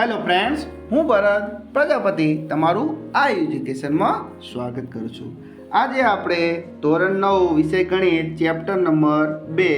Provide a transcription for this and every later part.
Hello friends હું ભરત, પ્રજાપતિ તમારું આ એજ્યુકેશનમાં સ્વાગત કરું છું. આજે આપણે ધોરણ નવ વિષય ગણિત ચેપ્ટર નંબર બે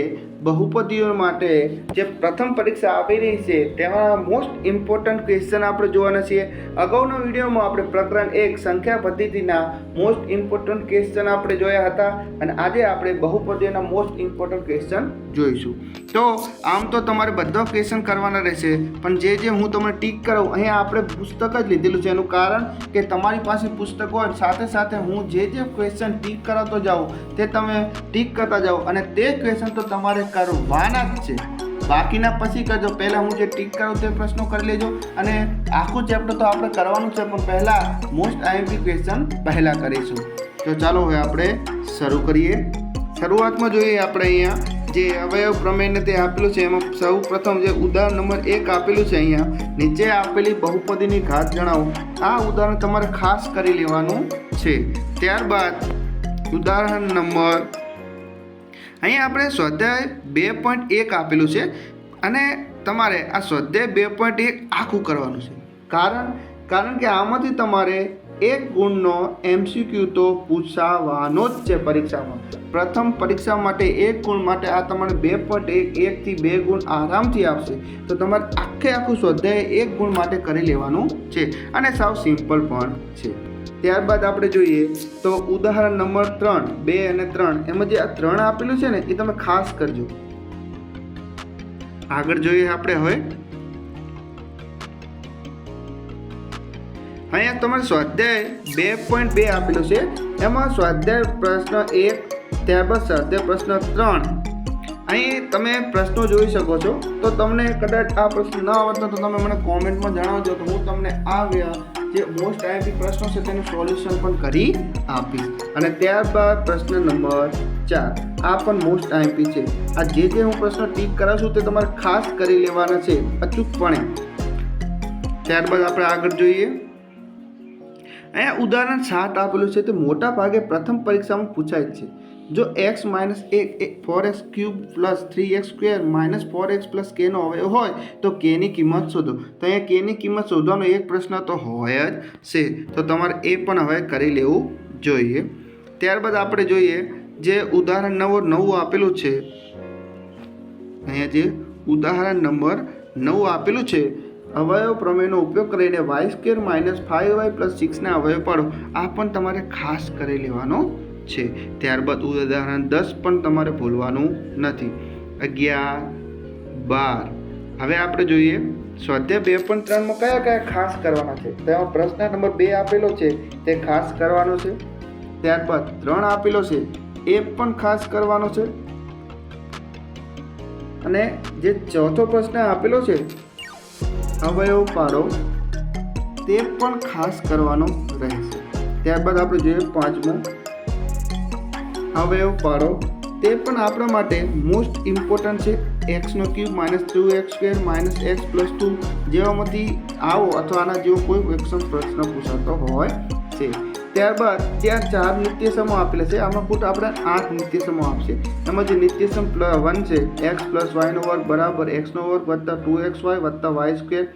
બહુપદીઓ માટે જે પ્રથમ પરીક્ષા આપી રહી છે, તેમાં મોસ્ટ ઇમ્પોર્ટન્ટ ક્વેશ્ચન આપણે જોવાના છીએ. અગાઉના વિડીયોમાં આપણે પ્રકરણ એક, સંખ્યા પદ્ધતિના મોસ્ટ ઇમ્પોર્ટન્ટ ક્વેશ્ચન આપણે જોયા હતા અને આજે આપણે બહુપદીઓના મોસ્ટ ઇમ્પોર્ટન્ટ ક્વેશ્ચન જોઈશું. તો આમ તો તમારે બધા ક્વેશ્ચન કરવાના રહેશે, પણ જે જે હું તમને ટીક કરાવું, અહીંયા આપણે પુસ્તક જ લીધેલું છે. એનું કારણ કે તમારી પાસે પુસ્તક હોય, સાથે સાથે હું જે જે ક્વેશ્ચન ટીક કરાવતો જાઉં, તે તમે ટીક કરતા જાઓ. અને તે ક્વેશ્ચન તો તમારે કરવાના જ છે. બાકીના પછી કરજો પહેલાં હું જે ટીક કરું તે પ્રશ્નો કરી લેજો અને આખું ચેપ્ટર તો આપણે કરવાનું છે, પણ પહેલાં મોસ્ટ આઈએમપી ક્વેશ્ચન પહેલાં કરીશું. તો ચાલો હવે આપણે શરૂ કરીએ. શરૂઆતમાં જોઈએ આપણે અહીંયા જે અવયવ પ્રમેયને તે આપેલું છે, એમાં સૌ પ્રથમ જે ઉદાહરણ નંબર એક આપેલું છે અહીંયા, નીચે આપેલી બહુપદીની ઘાત જણાવો. આ ઉદાહરણ તમારે ખાસ કરી લેવાનું છે. ત્યારબાદ ઉદાહરણ નંબર અહીંયા આપણે સ્વાધ્યાય બે પોઈન્ટ એક આપેલું છે અને તમારે આ સ્વાધ્યાય બે પોઈન્ટ એક આખું કરવાનું છે. કારણ કારણ કે આમાંથી તમારે એક ગુણનો એમસીક્યુ તો પૂછાવાનો જ છે પરીક્ષામાં. પ્રથમ પરીક્ષા માટે એક ગુણ માટે આ તમારે બે પોઈન્ટ એક એકથી બે ગુણ આરામથી આપશે. તો તમારે આખે આખું સ્વાધ્યાય એક ગુણ માટે કરી લેવાનું છે. અને સાવ સિમ્પલ પણ છે. ત્યારબાદ આપણે જોઈએ તો ઉદાહરણ નંબર ત્રણ, બે અને ત્રણ. એમાં જે આ ત્રણ આપેલું છે ને, એ તમે ખાસ કરજો. આગળ જોઈએ આપણે હવે. અહીંયા તમારે સ્વાધ્યાય બે પોઈન્ટ બે આપેલું છે. એમાં સ્વાધ્યાય પ્રશ્ન એક, ત્યારબાદ સ્વાધ્યાય પ્રશ્ન ત્રણ. અહીં તમે પ્રશ્નો જોઈ શકો છો. તો તમને કદાચ આ પ્રશ્ન ન આવડતો તો તમે મને કોમેન્ટમાં જણાવજો તો હું તમને આ જે મોસ્ટ આઈએમપી પ્રશ્નો છે તેનું સોલ્યુશન પણ કરી આપીશ. અને ત્યારબાદ પ્રશ્ન નંબર ચાર. આ પણ મોસ્ટ આઈએમપી છે. આ જે જે હું પ્રશ્ન ટીક કરાવશું તે તમારે ખાસ કરી લેવાના છે અચૂકપણે. ત્યારબાદ આપણે આગળ જોઈએ. અહીંયા ઉદાહરણ સાત આપેલું છે તે મોટા ભાગે પ્રથમ પરીક્ષામાં પૂછાય છે. જો એક્સ માઇનસ એક four x cube plus three x square minus four x plus કેનો અવયવ હોય, તો કેની કિંમત શોધો. તો અહીંયા કેની કિંમત શોધવાનો એક પ્રશ્ન તો હોય જ છે. તો તમારે એ પણ હવે કરી લેવું જોઈએ. ત્યારબાદ આપણે જોઈએ જે ઉદાહરણ નંબર નવું આપેલું છે. અહીંયા જે ઉદાહરણ નંબર નવું આપેલું છે. અવયવ પ્રમેયનો ઉપયોગ કરીને y square minus five y plus સિક્સના અવયવ પાડો. આ પણ તમારે ખાસ કરી લેવાનો છે. ત્યારબાદ ઉદાહરણ દસ પણ તમારે ભૂલવાનું નથી. અગિયાર, બાર. હવે આપણે જોઈએ, સ્વાધ્યાય બે પણ ત્રણમાં કયા કયા ખાસ કરવાના છે? તેમાં પ્રશ્ન નંબર બે આપેલો છે, તે ખાસ કરવાનો છે. ત્યારબાદ ત્રણ આપેલો છે, એ પણ ખાસ કરવાનો છે. અને જે ચોથો પ્રશ્ન આપેલો છે, અવયવ પાડો, તે પણ ખાસ કરવાનો રહેશે. ત્યારબાદ આપણે જોઈએ પાંચમો. અવયવ પાડો. તે પણ આપણા માટે મોસ્ટ ઇમ્પોર્ટન્ટ છે. એક્સનો cube minus two x square minus x plus two જેવામાંથી આવો અથવા આના જેવો કોઈ એક્શન પ્રશ્ન પૂછાતો હોય છે. ત્યારબાદ ત્યાં ચાર નિત્યસમો આપેલા છે. આમાં કુલ આપણે આઠ નિત્યસમો આપશે. એમાં જે નિત્યસમ વન છે એક્સ પ્લસ વાયનો વર્ગ બરાબર એક્સનો વર્ગ વત્તા ટુ એક્સ વાય વત્તા વાય સ્ક્વેર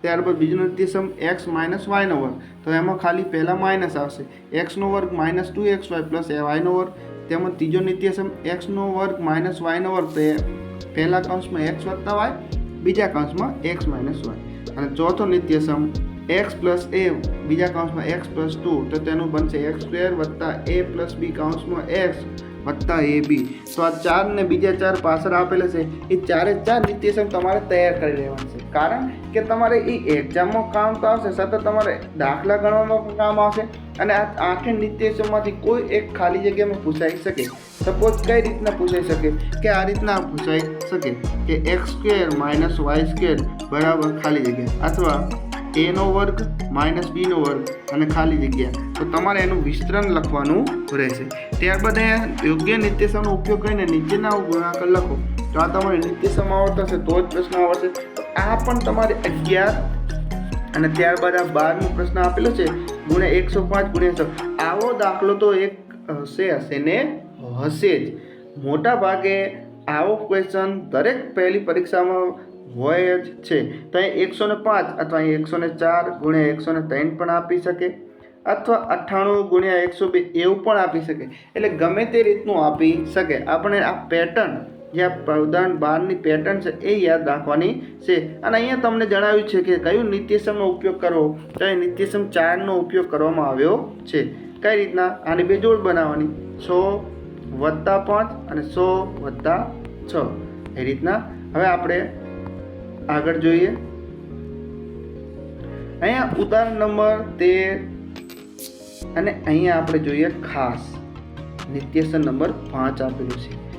ત્યારબાદ બીજો નિત્યસમ એક્સ માઇનસ વાયનો વર્ગ. તો એમાં ખાલી પહેલાં માઇનસ આવશે. એક્સનો વર્ગ minus two x y plus વાયનો વર્ગ. તેમાં ત્રીજો નિત્યસમ એક્સનો વર્ગ માઇનસ વાયનો વર્ગ. તો એ પહેલા કૌંસમાં એક્સ વત્તા વાય બીજા કૌંસમાં એક્સ માઇનસ વાય અને ચોથો નિત્યસમ એક્સ પ્લસ એ બીજા કૌંસમાં એક્સ પ્લસ ટુ તો તેનું બનશે એક્સ સ્ક્વેર વત્તા એ પ્લસ બી કૌંસમાં એક્સ વત્તા એ બી તો આ ચાર ને બીજા ચાર પાછળ આપેલા છે. એ ચારે ચાર નિત્યસમ તમારે તૈયાર કરી લેવાના છે. કારણ કે તમારે એ એક્ઝામમાં કામ તો આવશે સતત તમારે દાખલા ગણવામાં પણ કામ આવશે અને આ આઠે નિર્દેશોમાંથી કોઈ એક ખાલી જગ્યામાં પૂછાઈ શકે. સપોઝ કઈ રીતના પૂછાઈ શકે? કે આ રીતના પૂછાઈ શકે કે X square minus Y square બરાબર ખાલી જગ્યા અથવા એનો વર્ગ માઇનસ બીનો વર્ગ અને ખાલી જગ્યા. તો તમારે એનું વિસ્તરણ લખવાનું રહેશે. ત્યારબાદ યોગ્ય નિર્દેશોનો ઉપયોગ કરીને નીચેના ગુણાકાર લખો. તો આ તમારે નિત્યસમ આવડતો હશે તો જ પ્રશ્ન આવશે. આ પણ તમારે અગિયાર અને ત્યારબાદ આ બારમો પ્રશ્ન આપેલો છે, ગુણ્યા એકસો પાંચ ગુણ્યા સો આવો દાખલો તો એક હશે હશે ને? હશે જ. મોટા ભાગે આવો ક્વેશ્ચન દરેક પહેલી પરીક્ષામાં હોય જ છે. તો અહીં એકસો ને પાંચ અથવા એકસો ને ચાર ગુણ્યા એકસો ને ત્રણ પણ આપી શકે. અથવા અઠ્ઠાણું ગુણ્યા એકસો બે એવું પણ આપી શકે. એટલે ગમે તે રીતનું આપી શકે. આપણે આ પેટર્ન જે પ્રદાન બારની પેટર્ન છે એ યાદ રાખવાની છે. અને અહીંયા તમને જણાવ્યું છે કે કયું નિત્યસમનો ઉપયોગ કરવો તો એ નિત્યસમ ચારનો ઉપયોગ કરવામાં આવ્યો છે. કઈ રીતના? આની બે જોડ બનાવવાની. સો વત્તા પાંચ અને સો વત્તા છ. એ રીતના. હવે આપણે આગળ જોઈએ. અહીંયા ઉદાહરણ નંબર તેર અને અહીંયા આપણે જોઈએ ખાસ. નિત્યસન નંબર પાંચ આપેલું છે.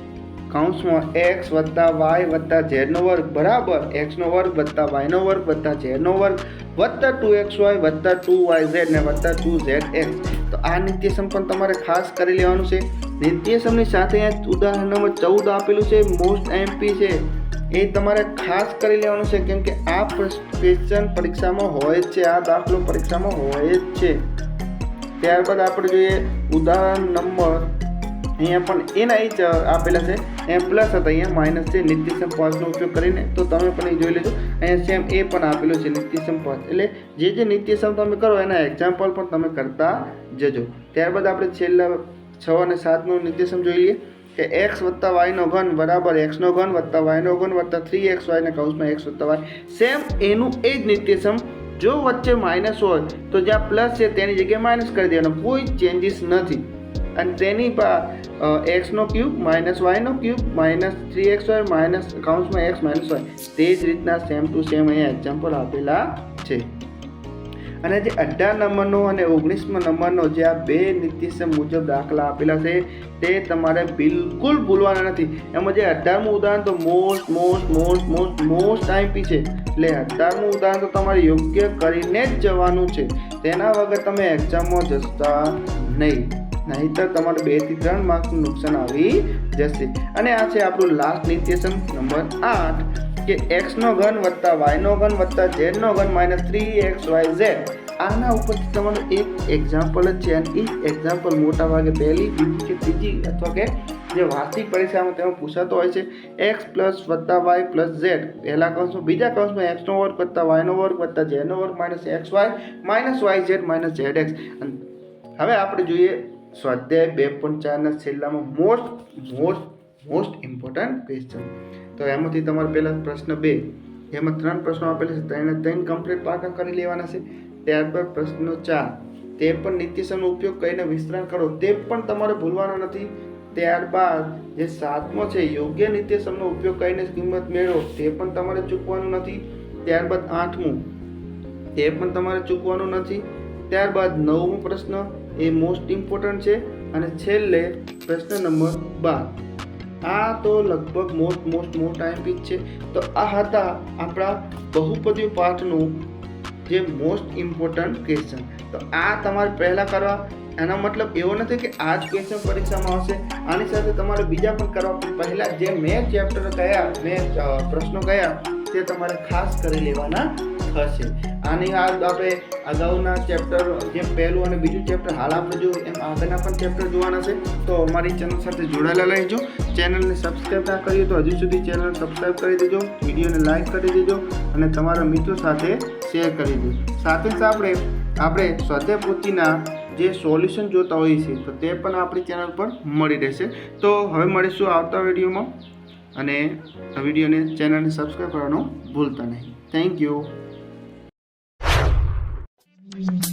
કૌંસમાં એક્સ વત્તા વાય વત્તા ઝેડનો વર્ગ બરાબર એક્સનો વર્ગ વત્તા વાયનો વર્ગ વત્તા ઝેડનો વર્ગ વત્તા ટુ એક્સ વાય વત્તા ટુ વાય ઝેડ ને વત્તા ટુ ઝેડ એક્સ તો આ નિત્યસમ પણ તમારે ખાસ કરી લેવાનું છે. નિત્યસમની સાથે ઉદાહરણ નંબર ચૌદ આપેલું છે મોસ્ટ એમપી છે. એ તમારે ખાસ કરી લેવાનું છે, કેમ કે આ ક્વેશ્ચન પરીક્ષામાં હોય જ છે, આ દાખલો પરીક્ષામાં હોય જ છે. ત્યારબાદ આપણે જોઈએ ઉદાહરણ નંબર. અહીંયા પણ એના જ આપેલા છે. અહીંયા પ્લસ હતા, અહીંયા માઇનસ છે નિત્યસમ પાંચનો ઉપયોગ કરીને તો તમે પણ એ જોઈ લેજો. અહીંયા સેમ એ પણ આપેલું છે નિત્યસમ પાંચ એટલે જે જે નિત્યસમ તમે કરો, એના એક્ઝામ્પલ પણ તમે કરતા જજો. ત્યારબાદ આપણે છેલ્લા છ અને સાતનો નિત્યસમ જોઈ લઈએ. કે એક્સ વત્તા વાયનો ઘન બરાબર એક્સનો ઘન વત્તા વાયનો ઘન વત્તા થ્રી એક્સ વાયના કૌંસમાં એક્સ વત્તા વાય સેમ એનું એ જ નિત્યસમ જો વચ્ચે માઇનસ હોય, તો જ્યાં પ્લસ છે, તેની જગ્યાએ માઇનસ કરી દેવાનો. કોઈ ચેન્જીસ નથી. અને તેની પા એક્સનો cube minus વાયનો cube minus three X Y minus કાઉન્સમાં x minus Y તે જ રીતના સેમ ટુ સેમ અહીંયા એક્ઝામ્પલ આપેલા છે. અને જે અઢાર નંબરનો અને ઓગણીસમો નંબરનો જે આ બે નિત્યસમ મુજબ દાખલા આપેલા છે, તે તમારે બિલકુલ ભૂલવાના નથી. એમાં જે અઢારમું ઉદાહરણ તો most most most most most IP છે. એટલે અઢારમું ઉદાહરણ તો તમારે યોગ્ય કરીને જ જવાનું છે. તેના વગર તમે એક્ઝામમાં જતા નહીં. નહીંતર તમારે બેથી ત્રણ માર્કનું નુકસાન આવી જશે. અને આ છે આપણું લાસ્ટ નિર્દેશન નંબર આઠ, કે એક્સનો ઘન વત્તા વાયનો ઘન વત્તા ઝેડનો ઘન minus three X Y Z આના ઉપરથી તમારું એક એક્ઝામ્પલ જ છે અને એ એક્ઝામ્પલ મોટા ભાગે પહેલી, બીજી કે ત્રીજી અથવા કે જે વાર્ષિક પરીક્ષામાં તેમાં પૂછાતો હોય છે એક્સ પ્લસ વત્તા વાય પ્લસ ઝેડ પહેલા કૌંસમાં, બીજા કૌંસમાં એક્સનો વર્ગ વત્તા વાયનો વર્ગ વત્તા ઝેડનો વર્ગ minus X Y minus Y Z minus Z X હવે આપણે જોઈએ સ્વાધ્યાય બે પોઈન્ટ ચારના છેલ્લામાં most most most important question તો એમાંથી તમારે પહેલાં પ્રશ્ન બે. એમાં ત્રણ પ્રશ્નો આપેલા છે. ત્રણે ત્રણ કમ્પ્લીટ પાકા કરી લેવાના છે. ત્યારબાદ પ્રશ્ન ચાર. તે પણ નીતિશનો ઉપયોગ કરીને વિસ્તરણ કરો. તે પણ તમારે ભૂલવાનો નથી. ત્યારબાદ જે સાતમો છે, યોગ્ય નિત્યસમનો ઉપયોગ કરીને કિંમત મેળવો. તે પણ તમારે ચૂકવાનું નથી. ત્યારબાદ આઠમું. તે પણ તમારે ચૂકવાનું નથી. ત્યારબાદ નવમો પ્રશ્ન. એ મોસ્ટ ઇમ્પોર્ટન્ટ છે અને છેલ્લે પ્રશ્ન નંબર બાર. આ તો લગભગ મોસ્ટ મોસ્ટ મોસ્ટ આઈએમપી છે. તો આ હતા આપણા બહુપદી પાઠનું જે મોસ્ટ ઇમ્પોર્ટન્ટ ક્વેશ્ચન તો આ તમારે પહેલાં કરવા, એનો મતલબ એવો નથી કે આ જ ક્વેશ્ચન પરીક્ષામાં આવશે. આની સાથે તમારે બીજા પણ કરવા પહેલાં જે મેં ચેપ્ટર કયા મેં પ્રશ્નો કયા તે તમારે ખાસ કરી લેવાના થશે. આની આ આપણે અગાઉના ચેપ્ટર જે પહેલું અને બીજું ચેપ્ટર હાલ આપણે જો એમ આગળના પણ ચેપ્ટર જોવાના છે, તો અમારી ચેનલ સાથે જોડાયેલા રહેજો. ચેનલને સબસ્ક્રાઈબ ના કરીએ તો હજુ સુધી ચેનલ સબસ્ક્રાઈબ કરી દેજો વિડીયોને લાઈક કરી દેજો અને તમારા મિત્રો સાથે શેર કરી દેજો. સાથે જ આપણે આપણે સ્વાધ્યાય પોથીના જે સોલ્યુશન જોતા હોઈએ છીએ, તો તે પણ આપણી ચેનલ પર મળી રહેશે. તો હવે મળીશું આવતા વિડીયોમાં અને વિડીયોને ચેનલને સબસ્ક્રાઈબ કરવાનું ભૂલતા નહીં. Thank you breathe